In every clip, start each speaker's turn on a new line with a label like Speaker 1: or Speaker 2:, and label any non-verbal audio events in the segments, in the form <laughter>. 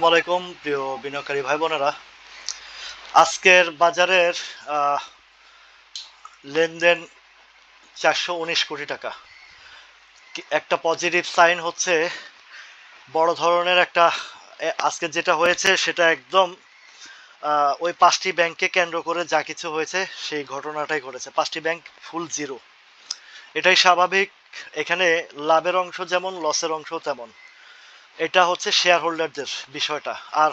Speaker 1: আসসালামাইকুম প্রিয় বিনিয়োগকারী ভাই বোনেরা আজকের বাজারের লেনদেন চারশো উনিশ কোটি টাকা। একটা পজিটিভ সাইন হচ্ছে, বড় ধরনের একটা আজকে যেটা হয়েছে সেটা একদম ওই পাঁচটি ব্যাংককে কেন্দ্র করে যা কিছু হয়েছে সেই ঘটনাটাই ঘটেছে। পাঁচটি ব্যাংক ফুল জিরো এটাই স্বাভাবিক। এখানে লাভের অংশ যেমন লসের অংশ তেমন। এটা হচ্ছে শেয়ার হোল্ডারদের বিষয়টা। আর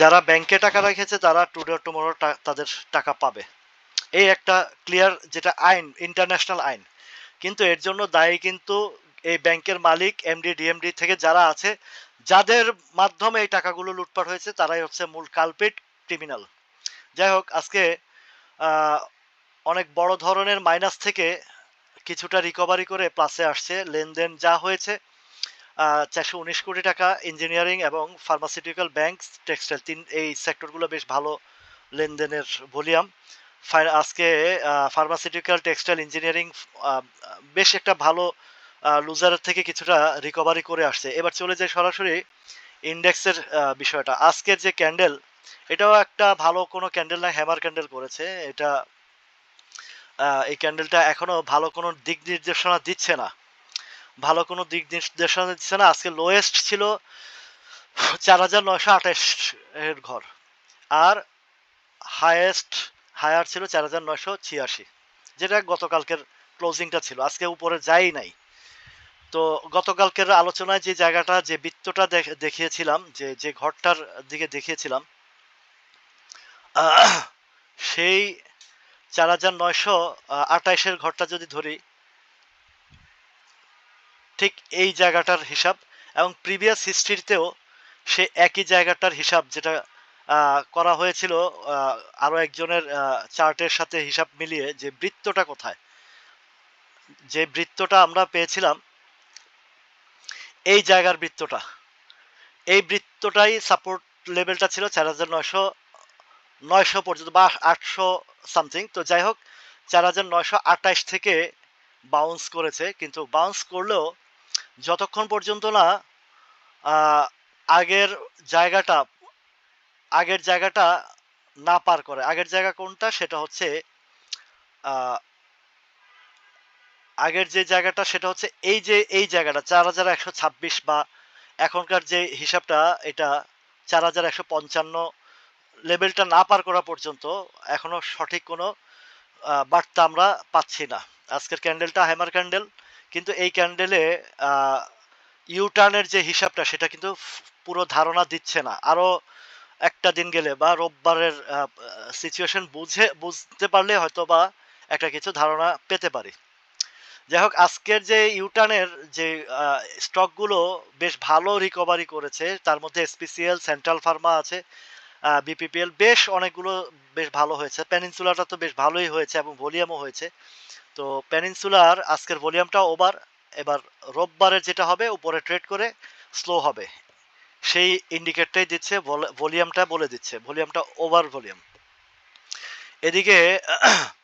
Speaker 1: যারা ব্যাংকে টাকা রেখেছে, তারা টুডে টুমোরো তাদের টাকা পাবে। এই একটা ক্লিয়ার যেটা আইন ইন্টারন্যাশনাল আইন। কিন্তু এর জন্য দায়ী কিন্তু এই ব্যাংকের মালিক এমডি ডিএমডি থেকে যারা আছে, যাদের মাধ্যমে এই টাকাগুলো লুটপাট হয়েছে, তারাই হচ্ছে মূল কালপিট ক্রিমিনাল যাই হোক, আজকে অনেক বড় ধরনের মাইনাস থেকে কিছুটা রিকভারি করে প্লাসে আসছে। লেনদেন যা হয়েছে চারশো উনিশ কোটি টাকা ইঞ্জিনিয়ারিং এবং ফার্মাসিউটিক্যাল ব্যাংক টেক্সটাইল তিন, এই সেক্টরগুলো বেশ ভালো লেনদেনের ভলিউম। আজকে ফার্মাসিউটিক্যাল টেক্সটাইল ইঞ্জিনিয়ারিং বেশ একটা ভালো লুজারের থেকে কিছুটা রিকভারি করে আসছে। এবার চলে যায় সরাসরি ইন্ডেক্সের বিষয়টা। আজকের যে ক্যান্ডেল এটাও একটা ভালো কোনো ক্যান্ডেল না হ্যামার ক্যান্ডেল করেছে। এটা এই ক্যান্ডেলটা এখনও ভালো কোনো দিক নির্দেশনা দিচ্ছে না। ভালো কোনো দিক নির্দেশনা দিচ্ছে না। আজকে লোয়েস্ট ছিল চার হাজার নয়শো আঠাশ এর ঘর। আর হায়েস্ট হায়ার ছিল চার হাজার নয়শো ছিয়াশি, যেটা গতকালকের ক্লোজিংটা ছিল। আজকে উপরে যাই নাই। তো গতকালকের আলোচনায় যে জায়গাটা, যে বৃত্তটা দেখ- দেখিয়েছিলাম, যে যে ঘরটার দিকে দেখিয়েছিলাম সেই চার হাজার নয়শো আঠাইশের ঘরটা যদি ধরি ঠিক এই জায়গাটার হিসাব এবং প্রিভিয়াস হিস্ট্রিতেও সে একই জায়গাটার হিসাব যেটা করা হয়েছিল আহ, আরও একজনের চার্টের সাথে হিসাব মিলিয়ে যে বৃত্তটা কোথায় যে বৃত্তটা আমরা পেয়েছিলাম এই জায়গার বৃত্তটা। এই বৃত্তটাই সাপোর্ট লেভেলটা ছিল চার হাজার নয়শো নয়শো পর্যন্ত বা আটশো সামথিং তো যাই হোক চার হাজার নয়শো আটাইশ থেকে বাউন্স করেছে কিন্তু বাউন্স করলেও যতক্ষণ পর্যন্ত না আগের জায়গাটা আগের জায়গাটা না পার করে। আগের জায়গা কোনটা? সেটা হচ্ছে আগের যে জায়গাটা, সেটা হচ্ছে এই যে, এই জায়গাটা, চার হাজার একশো ছাব্বিশ বা এখনকার যে হিসাবটা, এটা চার হাজার একশো পঞ্চান্ন লেভেলটা না পার করা পর্যন্ত এখনও সঠিক কোনো বার্তা আমরা পাচ্ছি না। আজকের ক্যান্ডেলটা হ্যামার ক্যান্ডেল। কিন্তু এই ক্যান্ডেলে ইউটার্নের যে হিসাবটা, সেটা কিন্তু পুরো ধারণা দিচ্ছে না। আরও একটা দিন গেলে বা রোববারের সিচুয়েশন বুঝে, বুঝতে পারলে হয়তো বা একটা কিছু ধারণা পেতে পারি। যাই হোক, আজকের যে ইউটার্নের যে স্টকগুলো বেশ ভালো রিকভারি করেছে, তার মধ্যে এসপিসিএল সেন্ট্রাল ফার্মা আছে বিপিপিএল বেশ অনেকগুলো বেশ ভালো হয়েছে। পেনিনসুলাটা তো বেশ ভালোই হয়েছে এবং ভলিউমও হয়েছে। তো পেনিনসুলার আজকের ভলিউমটা ওভার, এবার রোববারের যেটা হবে, উপরে ট্রেড করে স্লো হবে। সেই ইন্ডিকেটটাই দিচ্ছে ভলিউমটা বলে দিচ্ছে, ভলিউমটা ওভার ভলিউম। এদিকে <clears throat>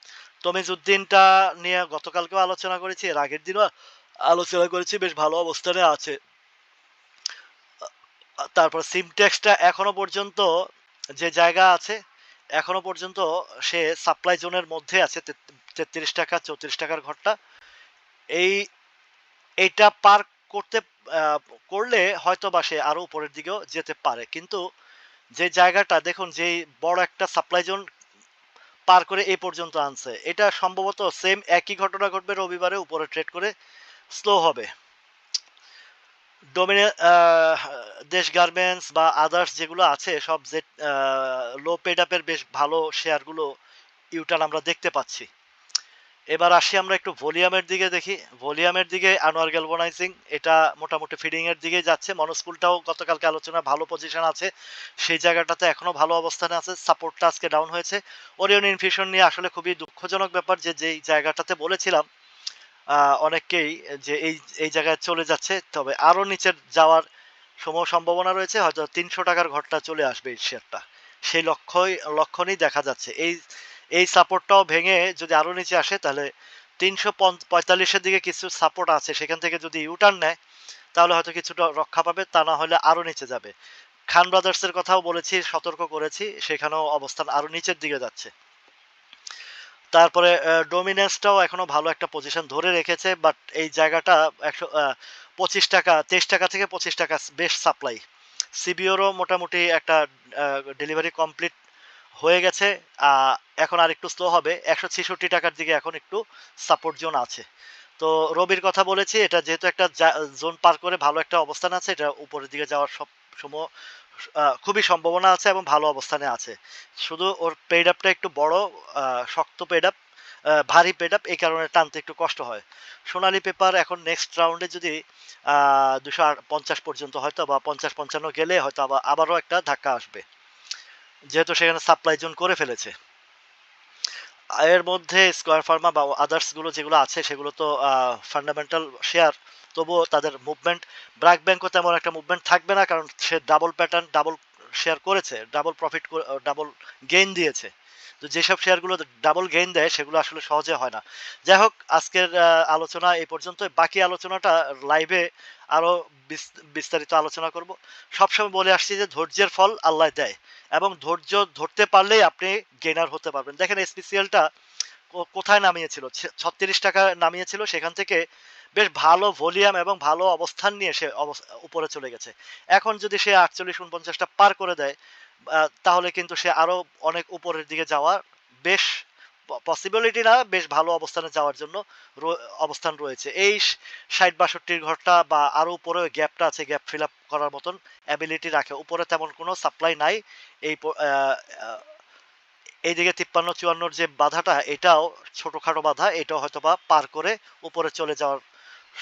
Speaker 1: তমিজউদ্দিনটা নিয়ে গতকালকেও আলোচনা করেছি, এর আগের দিনও আলোচনা করেছি, বেশ ভালো অবস্থানে আছে। তারপর সিমটেক্সটা এখনও পর্যন্ত যে জায়গা আছে এখনও পর্যন্ত সে সাপ্লাই জোনের মধ্যে আছে তেত্রিশ টাকা, চৌত্রিশ টাকার ঘরটা। এই, এইটা পার করতে করলে হয়তো বা সে আরও উপরের দিকেও যেতে পারে। কিন্তু যে জায়গাটা, দেখুন যে বড় একটা সাপ্লাই জোন পার করে এই পর্যন্ত আনছে, এটা সম্ভবত সেম একই ঘটনা ঘটবে রবিবারে, উপরে ট্রেড করে স্লো হবে। ডোমিনে দেশ গার্মেন্টস বা আদার্স যেগুলো আছে, সব যে লো পেড আপের বেশ ভালো শেয়ারগুলো ইউটার্ন আমরা দেখতে পাচ্ছি। এবার আসি আমরা একটু ভলিউমের দিকে দেখি। ভলিউমের দিকে আনোয়ার গ্যালভানাইজিং এটা মোটামুটি ফিডিংয়ের দিকে যাচ্ছে। মনস্কুলটাও গতকালকে আলোচনা, ভালো পজিশন আছে। সেই জায়গাটাতে এখনও ভালো অবস্থানে আছে। সাপোর্টটা আজকে ডাউন হয়েছে। ওরিয়ন ইনফিউশন নিয়ে আসলে খুবই দুঃখজনক ব্যাপার যে, যেই জায়গাটাতে বলেছিলাম আহ, অনেককেই যে এই এই জায়গায় চলে যাচ্ছে। তবে আরও নিচে যাওয়ার সম সম্ভাবনা রয়েছে। হয়তো তিনশো টাকার ঘরটা চলে আসবে এই শেয়ারটা। সেই লক্ষ্যই লক্ষণই দেখা যাচ্ছে। এই এই সাপোর্টটাও ভেঙে যদি আরও নিচে আসে তাহলে তিনশো পঁয়তাল্লিশের দিকে কিছু সাপোর্ট আছে। সেখান থেকে যদি ইউটার্ন নেয় তাহলে হয়তো কিছুটা রক্ষা পাবে। তা না হলে আরও নিচে যাবে। খান ব্রাদার্সের কথাও বলেছি সতর্ক করেছি। সেখানেও অবস্থান আরও নিচের দিকে যাচ্ছে। তারপরে ডোমিনেন্সটাও এখনও ভালো একটা পজিশন ধরে রেখেছে বাট এই জায়গাটা একশো পঁচিশ টাকা, তেইশ টাকা থেকে পঁচিশ টাকা বেশ সাপ্লাই সিবিওরও মোটামুটি একটা ডেলিভারি কমপ্লিট হয়ে গেছে এখন আর একটু স্লো হবে। একশো ছেষট্টি টাকার দিকে এখন একটু সাপোর্ট জোন আছে। তো রবির কথা বলেছি, এটা যেহেতু একটা জোন পার করে ভালো একটা অবস্থান আছে, এটা উপরের দিকে যাওয়ার সব সময় খুবই সম্ভাবনা আছে এবং ভালো অবস্থানে আছে। শুধু ওর পেড আপটা একটু বড় শক্ত পেড আপ ভারী পেড আপ এই কারণে টানতে একটু কষ্ট হয়। সোনালি পেপার এখন নেক্সট রাউন্ডে যদি দুশো পঞ্চাশ পর্যন্ত হয়তো বা পঞ্চাশ পঞ্চান্ন গেলে হয়তো আবার, আবারও একটা ধাক্কা আসবে। যেহেতু সেখানে সাপ্লাই জোন করে ফেলেছে। এর মধ্যে স্কোয়ার ফার্মা বা আদার্সগুলো যেগুলো আছে, সেগুলো তো ফান্ডামেন্টাল শেয়ার তবুও তাদের মুভমেন্ট ব্র্যাক ব্যাংকও তেমন একটা মুভমেন্ট থাকবে না, কারণ সে ডাবল প্যাটার্ন ডাবল শেয়ার করেছে ডাবল প্রফিট ডাবল গেইন দিয়েছে। তো যেসব শেয়ারগুলো ডাবল গেইন দেয়, সেগুলো আসলে সহজে হয় না। যাই হোক, আজকের আলোচনা এই পর্যন্ত বাকি আলোচনাটা লাইভে আরও বিস্তারিত আলোচনা করব। সবসময় বলে আসছি যে ধৈর্যের ফল আল্লাহ দেয়, এবং ধৈর্য ধরতে পারলেই আপনি গেনার হতে পারবেন। দেখেন স্পেশিয়ালটা কোথায় নামিয়েছিল? ছত্রিশ টাকা নামিয়েছিল, সেখান থেকে বেশ ভালো ভলিউম এবং ভালো অবস্থান নিয়ে সে উপরে চলে গেছে। এখন যদি সে আটচল্লিশ উনপঞ্চাশটা পার করে দেয় তাহলে কিন্তু সে আরও অনেক উপরের দিকে যাওয়ার বেশ পসিবিলিটি না, বেশ ভালো অবস্থানে যাওয়ার জন্য অবস্থান রয়েছে। এই ষাট বাষট্টির ঘরটা বা আরও উপরে গ্যাপটা আছে গ্যাপ ফিল আপ করার মতন অ্যাবিলিটি রাখে। উপরে তেমন কোনো সাপ্লাই নাই। এই এইদিকে তিপ্পান্ন, চুয়ান্নর যে বাধাটা, এটাও ছোটখাটো বাধা। এটাও হয়তো বা পার করে উপরে চলে যাওয়ার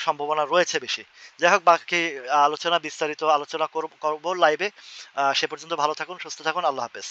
Speaker 1: সম্ভাবনা রয়েছে বেশি। যাই হোক, বাকি আলোচনা বিস্তারিত আলোচনা করব লাইভে সে পর্যন্ত ভালো থাকুন, সুস্থ থাকুন, আল্লাহ হাফেজ।